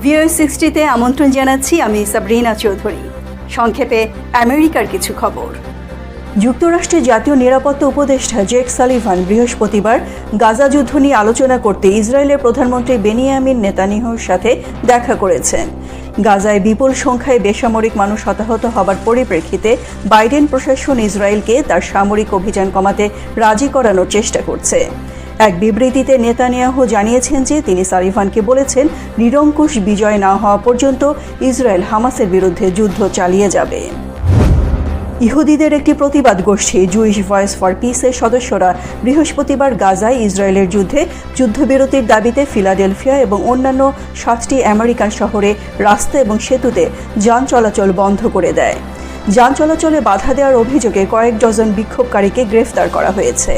Three সিক্সটিতে আমন্ত্রণ জানাচ্ছি আমি সাবরিনা চৌধুরী। সংক্ষেপে আমেরিকার কিছু খবর। যুক্তরাষ্ট্রের জাতীয় নিরাপত্তা উপদেষ্টা জেক সালিভান বৃহস্পতিবার গাজা যুদ্ধ নিয়ে আলোচনা করতে ইসরায়েলের প্রধানমন্ত্রী বেনিয়ামিন নেতানিহর সাথে দেখা করেছেন। গাজায় বিপুল সংখ্যায় বেসামরিক মানুষ হতাহত হবার পরিপ্রেক্ষিতে বাইডেন প্রশাসন ইসরায়েলকে তার সামরিক অভিযান কমাতে রাজি করানোর চেষ্টা করছে। এক বিবৃতিতে নেতানিয়াহু জানিয়েছেন যে তিনি সালিভানকে বলেছেন, নিরঙ্কুশ বিজয় না হওয়া পর্যন্ত ইসরায়েল হামাসের বিরুদ্ধে যুদ্ধ চালিয়ে যাবে। ইহুদিদের একটি প্রতিবাদ গোষ্ঠী জুইশ ভয়েস ফর পিসের সদস্যরা বৃহস্পতিবার গাজায় ইসরায়েলের যুদ্ধে যুদ্ধবিরতির দাবিতে ফিলাডেলফিয়া এবং অন্যান্য সাতটি আমেরিকান শহরে রাস্তা এবং সেতুতে যান চলাচল বন্ধ করে দেয়। যান চলাচলে বাধা দেওয়ার অভিযোগে কয়েক ডজন বিক্ষোভকারীকে গ্রেফতার করা হয়েছে।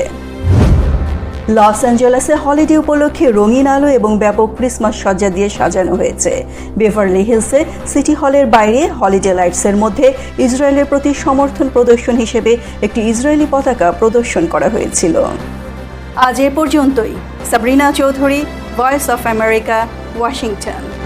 লস অ্যাঞ্জেলেসে হলিডে উপলক্ষে রঙিন আলো এবং ব্যাপক ক্রিসমাস সজ্জা দিয়ে সাজানো হয়েছে। বেভারলি হিলসে সিটি হলের বাইরে হলিডে লাইটসের মধ্যে ইসরায়েলের প্রতি সমর্থন প্রদর্শন হিসেবে একটি ইসরায়েলি পতাকা প্রদর্শন করা হয়েছিল। আজ এ পর্যন্তই। Sabrina Chowdhury voice of America Washington